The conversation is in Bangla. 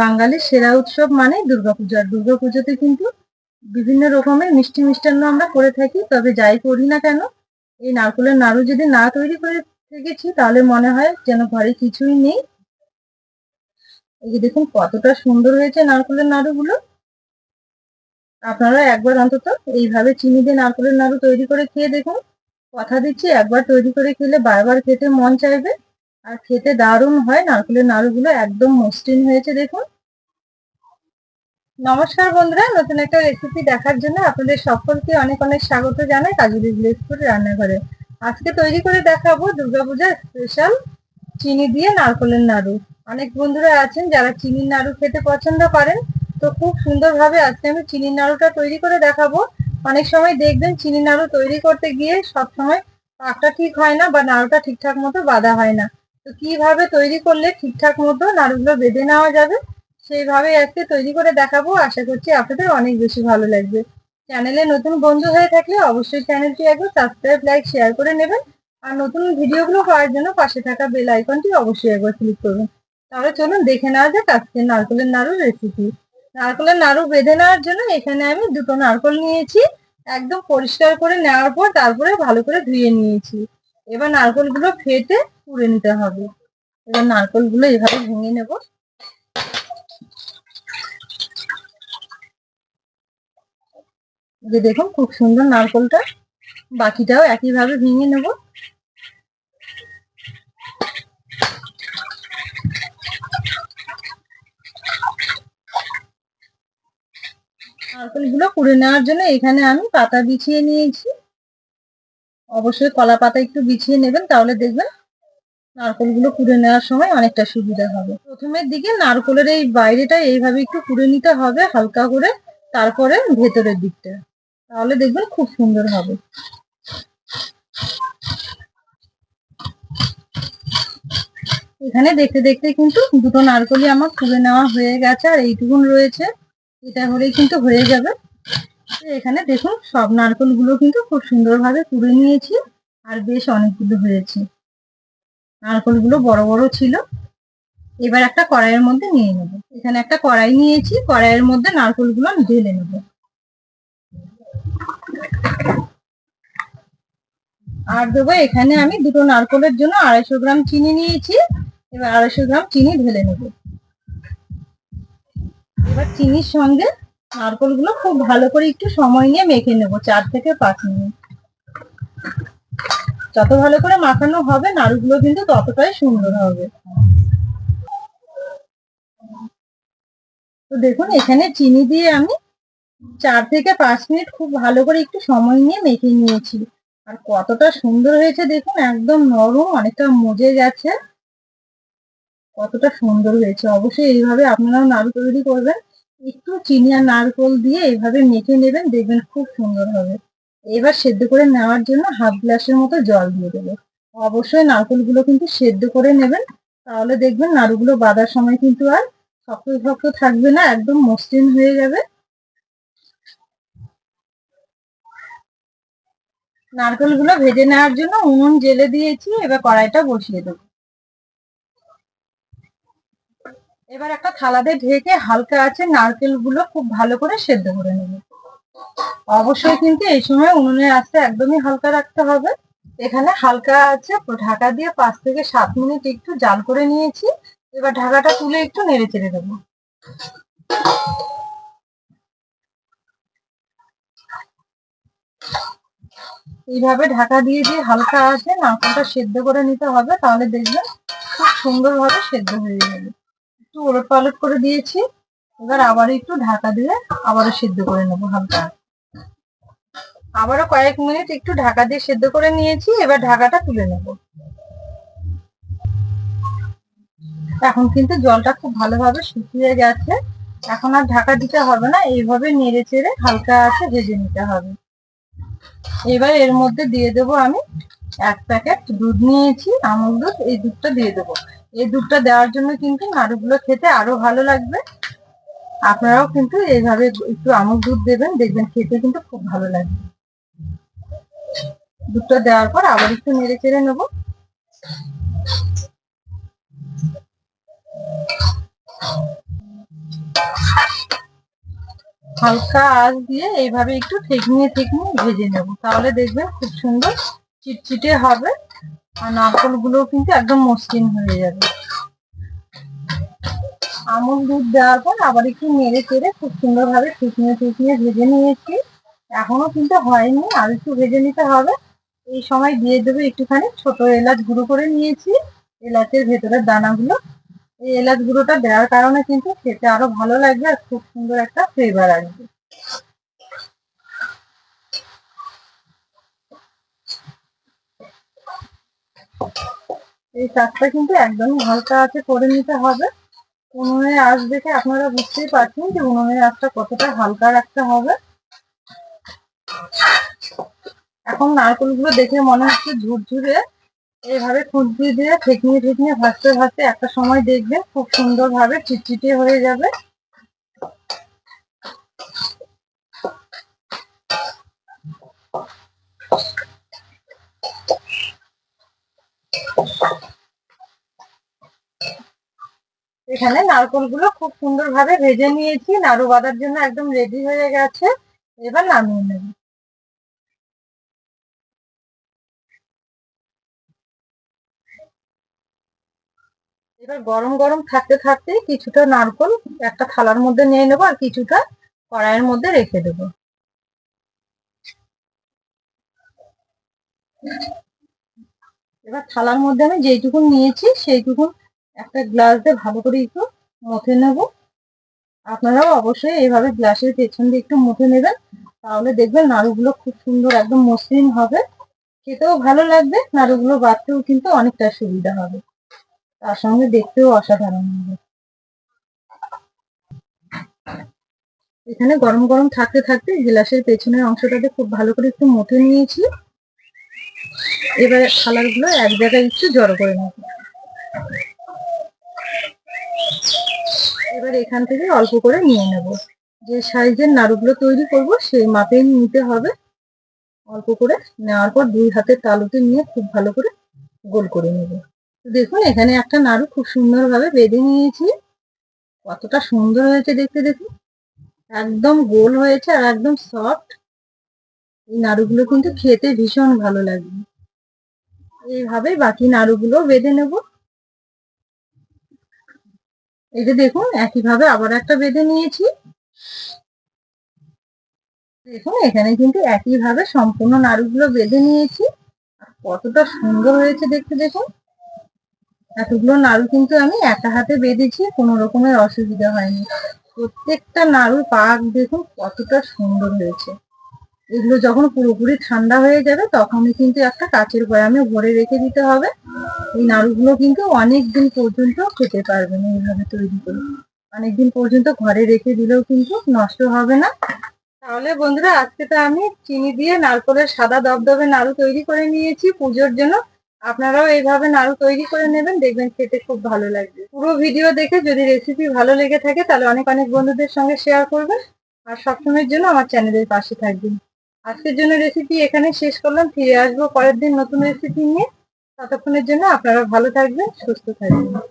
বাঙালির সেরা উৎসব মানে দুর্গাপূজা। আর দুর্গাপুজোতে কিন্তু বিভিন্ন রকমের মিষ্টি মিষ্টান্ন আমরা করে থাকি, তবে যাই করি না কেন, এই নারকেলের নাড়ু যদি না তৈরি করে থেকেছি, তাহলে মনে হয় যেন ঘরে কিছুই নেই। এই দেখুন কতটা সুন্দর হয়েছে নারকেলের নাড়ুগুলো। আপনারা একবার অন্তত এইভাবে চিনি দিয়ে নারকেলের নাড়ু তৈরি করে খেয়ে দেখুন। কথা দিচ্ছি, একবার তৈরি করে খেলে বারবার খেতে মন চাইবে। আর খেতে দারুণ হয়, নারকেলের নাড়ুগুলো একদম মসৃণ হয়েছে, দেখুন। নমস্কার বন্ধুরা, নতুন একটা রেসিপি দেখার জন্য আপনাদের সকলকে অনেক অনেক স্বাগত জানাই কাজুরি ভিলেজপুর রান্নাঘরে। আজকে তৈরি করে দেখাবো দুর্গাপূজার স্পেশাল চিনি দিয়ে নারকেলের নাড়ু। অনেক বন্ধুরা আছেন যারা চিনির নাড়ু খেতে পছন্দ করেন, তো খুব সুন্দরভাবে আজকে আমি চিনির নাড়ুটা তৈরি করে দেখাবো। অনেক সময় দেখবেন চিনি নাড়ু তৈরি করতে গিয়ে সব সময় পাকটা ঠিক হয় না বা নাড়ুটা ঠিকঠাক মতো বাঁধা হয় না। তো কীভাবে তৈরি করলে ঠিকঠাক মতো নাড়ুগুলো বেঁধে নেওয়া যাবে সেইভাবে আজকে তৈরি করে দেখাবো। আশা করছি আপনাদের অনেক বেশি ভালো লাগবে। চ্যানেলে নতুন বন্ধু হয়ে থাকলে অবশ্যই চ্যানেলটি একবার সাবস্ক্রাইব, লাইক, শেয়ার করে নেবেন। আর নতুন ভিডিওগুলো পাওয়ার জন্য পাশে থাকা বেল আইকনটি অবশ্যই একবার ক্লিক করবেন তাহলে চলুন দেখে নেওয়া যাক আজকে নারকেলের নাড়ুর রেসিপি নারকেলের নাড়ু বেঁধে নেওয়ার জন্য এখানে আমি দুটো নারকেল নিয়েছি। একদম পরিষ্কার করে নেওয়ার পর তারপরে ভালো করে ধুয়ে নিয়েছি। এবার নারকেলগুলো ফেটে পুড়ে নিতে হবে। এবার নারকেলগুলো এভাবে ভেঙে নেব। যে দেখুন খুব সুন্দর নারকেলটা, বাকিটাও একইভাবে ভেঙে নেব। নারকেলগুলো কুড়ে নেওয়ার জন্য এখানে আমি পাতা বিছিয়ে নিয়েছি। অবশ্যই কলা পাতা একটু বিছিয়ে নেবেন, তাহলে দেখবেন নারকেলগুলো কুড়ে নেওয়ার সময় অনেকটা সুবিধা হবে। প্রথমের দিকে নারকেলের এই বাইরেটা এইভাবে একটু কুড়ে নিতে হবে হালকা করে, তারপরে ভেতরের দিকটা। তাহলে দেখবেন খুব সুন্দর হবে। এখানে দেখতে দেখতে কিন্তু দুটো নারকলি আমার তুলে নেওয়া হয়ে গেছে, আর এইটুকুন রয়েছে। এটা হলেই কিন্তু হয়ে যাবে। এখানে দেখুন, সব নারকলগুলো কিন্তু খুব সুন্দরভাবে তুলে নিয়েছি আর বেশ অনেকগুলো হয়েছে। নারকলগুলো বড় বড় ছিল। এবার একটা কড়াইয়ের মধ্যে নিয়ে নেব। এখানে একটা কড়াই নিয়েছি, কড়াইয়ের মধ্যে নারকলগুলো ঢেলে নেব। আর দেবো এখানে আমি দুটো নারকলের জন্য আড়াইশো গ্রাম চিনি নিয়েছি। এবার আড়াইশো গ্রাম চিনি ঢেলে নেব। এবার চিনির সঙ্গে নারকলগুলো খুব ভালো করে একটু সময় নিয়ে মেখে নেব, চার থেকে পাঁচ মিনিট। যত ভালো করে মাখানো হবে, নাড়ুগুলো কিন্তু ততটাই সুন্দর হবে। তো দেখুন, এখানে চিনি দিয়ে আমি চার থেকে পাঁচ মিনিট খুব ভালো করে একটু সময় নিয়ে মেখে নিয়েছি। আর কতটা সুন্দর হয়েছে দেখুন, একদম নরম, অনেকটা মজে গেছে। কতটা সুন্দর হয়েছে। অবশ্যই এইভাবে আপনারাও নাড়ু তৈরি করবেন। একটু চিনি আর নারকোল দিয়ে এভাবে মেখে নেবেন, দেখবেন খুব সুন্দর হবে। এবার সেদ্ধ করে নেওয়ার জন্য হাফ গ্লাসের মতো জল দিয়ে দেবো। অবশ্যই নারকোলগুলো কিন্তু সেদ্ধ করে নেবেন, তাহলে দেখবেন নাড়ুগুলো বাঁধার সময় কিন্তু আর শক্ত শক্ত থাকবে না, একদম মসৃণ হয়ে যাবে। নারকেলগুলো ভেজে নেওয়ার জন্য উনুন জেলে দিয়েছি, এবার কড়াইটা বসিয়ে দেবো। এবার একটা থালাতে ঢেকে হালকা আছে নারকেলগুলো খুব ভালো করে সেদ্ধ করে নেব। অবশ্যই কিন্তু এই সময় উনুনের আস্তে একদমই হালকা রাখতে হবে। এখানে হালকা আছে, ঢাকা দিয়ে পাঁচ থেকে সাত মিনিট একটু জাল করে নিয়েছি। এবার ঢাকাটা তুলে একটু নেড়ে চেড়ে দেবো এইভাবে ঢাকা দিয়ে দিয়ে হালকা আছে নারকেলটা সেদ্ধ করে নিতে হবে, তাহলে দেখবেন খুব সুন্দরভাবে সেদ্ধ হয়ে যাবে। একটু ওলট পালট করে দিয়েছি। এবার আবার একটু ঢাকা দিয়ে আবারও সেদ্ধ করে নেব হালকা। আবারও কয়েক মিনিট একটু ঢাকা দিয়ে সেদ্ধ করে নিয়েছি, এবার ঢাকাটা তুলে নেব। এখন কিন্তু জলটা খুব ভালোভাবে শুকিয়ে গেছে। এখন আর ঢাকা দিতে হবে না, এইভাবে নেড়ে চেড়ে হালকা আছে ভেজে নিতে হবে। এবার এর মধ্যে দিয়ে দেব আমি এক প্যাকেট দুধ নিয়েছি, আমুল দুধ, এই দুধটা দিয়ে দেবো। এই দুধটা দেওয়ার জন্য কিন্তু নাড়ুগুলো খেতে আরও ভালো লাগবে। আপনারাও কিন্তু এইভাবে একটু আমুল দুধ দেবেন, দেখবেন খেতে কিন্তু খুব ভালো লাগবে। দুধটা দেওয়ার পর আবার একটু নেড়ে চেড়ে নেব। হালকা আঁচ দিয়ে এইভাবে একটু থেকনিয়ে থেকনিয়ে ভেজে নেব। তাহলে দেখবেন খুব সুন্দর চিটচিটে হবে। আর নারকলগুলো কিন্তু একদম মসৃণ হয়ে যাবে। আমুল দুধ দেওয়ার পর আবার একটু নেড়ে চেড়ে খুব সুন্দর ভাবে থুকনিয়ে থুকনিয়ে ভেজে নিয়েছি। এখনও কিন্তু হয়নি, আর একটু ভেজে নিতে হবে। এই সময় দিয়ে দেবো একটুখানি ছোট এলাচ গুঁড়ো করে নিয়েছি। এলাচের ভেতরের দানাগুলো। এই এলাচ গুঁড়োটা দেওয়ার কারণে কিন্তু খেতে আরও ভালো লাগবে আর খুব সুন্দর একটা ফ্লেভার আসবে। এই চারটা কিন্তু একদমই হালকা আছে করে নিতে হবে। উনুনের আঁচ দেখে আপনারা বুঝতেই পারছেন যে উনুনের আঁচটা কতটা হালকা রাখতে হবে। এখন নারকেলগুলো দেখে মনে হচ্ছে ঝুরঝুরে। এইভাবে খুঁজতে দিয়ে ঠেকনিয়ে ঠেকনিয়ে ভাজতে ভাজতে একটা সময় দেখবেন খুব সুন্দর ভাবে চিটচিটে হয়ে যাবে। এখানে নারকলগুলো খুব সুন্দর ভাবে ভেজে নিয়েছি। নাড়ু বাঁধার জন্য একদম রেডি হয়ে গেছে। এবার নামিয়ে নেব। এবার গরম গরম থাকতে থাকতে কিছুটা নারকল একটা থালার মধ্যে নিয়ে নেব আর কিছুটা কড়াইয়ের মধ্যে রেখে দেব। এবার থালার মধ্যে আমি যেইটুকু নিয়েছি সেইটুকু একটা গ্লাস দিয়ে ভালো করে একটু মথে নেব। আপনারাও অবশ্যই এইভাবে গ্লাসের পেছন দিয়ে একটু মুখে নেবেন। তাহলে দেখবেন নাড়ুগুলো খুব সুন্দর একদম মসৃণ হবে। খেতেও ভালো লাগবে, নাড়ুগুলো বাড়তেও কিন্তু অনেকটা সুবিধা হবে। তার সঙ্গে দেখতেও অসাধারণ হবে। এখানে গরম গরম থাকতে থাকতে গ্লাসের পেছনের অংশটাতে খুব ভালো করে একটু মথে নিয়েছি। এবারে গুলো এক জায়গায় একটু জড়ো করে নেব। এবার এখান থেকে অল্প করে নিয়ে নেব। যে সাইজের নাড়ুগুলো তৈরি করব, সেই মাপে নিতে হবে। অল্প করে নেওয়ার পর দুই হাতের তালুতে নিয়ে খুব ভালো করে গোল করে নেব। দেখুন, এখানে একটা নাড়ু খুব সুন্দরভাবে বেঁধে নিয়েছি। কতটা সুন্দর হয়েছে দেখতে দেখুন। একদম গোল হয়েছে আর একদম সফট। এই নাড়ুগুলো কিন্তু খেতে ভীষণ ভালো লাগবে এইভাবে বাকি নাড়ুগুলো বেঁধে নেব। এই যে দেখুন, একইভাবে আবার একটা বেঁধে নিয়েছি। দেখুন, এখানে কিন্তু একইভাবে সম্পূর্ণ নাড়ুগুলো বেঁধে নিয়েছি। কতটা সুন্দর হয়েছে দেখতে দেখুন। এতগুলো নাড়ু কিন্তু আমি একা হাতে বেঁধেছি, কোনো রকমের অসুবিধা হয়নি। প্রত্যেকটা নাড়ু পাক দেখুন, কতটা সুন্দর হয়েছে। এগুলো যখন পুরোপুরি ঠান্ডা হয়ে যাবে, তখনই কিন্তু একটা কাচের বয়ামে ভরে রেখে দিতে হবে। এই নাড়ুগুলো কিন্তু অনেক দিন পর্যন্ত খেতে পারবেন এইভাবে তৈরি করে। অনেকদিন পর্যন্ত ঘরে রেখে দিলেও কিন্তু নষ্ট হবে না। তাহলে বন্ধুরা, আজকে তো আমি চিনি দিয়ে নারকলের সাদা দবদবে নাড়ু তৈরি করে নিয়েছি। পুজোর জন্য আপনারাও এইভাবে নাড়ু তৈরি করে নেবেন, দেখবেন খেতে খুব ভালো লাগবে। পুরো ভিডিও দেখে যদি রেসিপি ভালো লেগে থাকে, তাহলে অনেক অনেক বন্ধুদের সঙ্গে শেয়ার করবেন। আর সবসময়ের জন্য আমার চ্যানেলের পাশে থাকবেন। আজকের জন্য রেসিপি এখানে শেষ করলাম। ফিরে আসব পরের দিন নতুন রেসিপি নিয়ে। ততক্ষণের জন্য আপনারা ভালো থাকবেন, সুস্থ থাকবেন।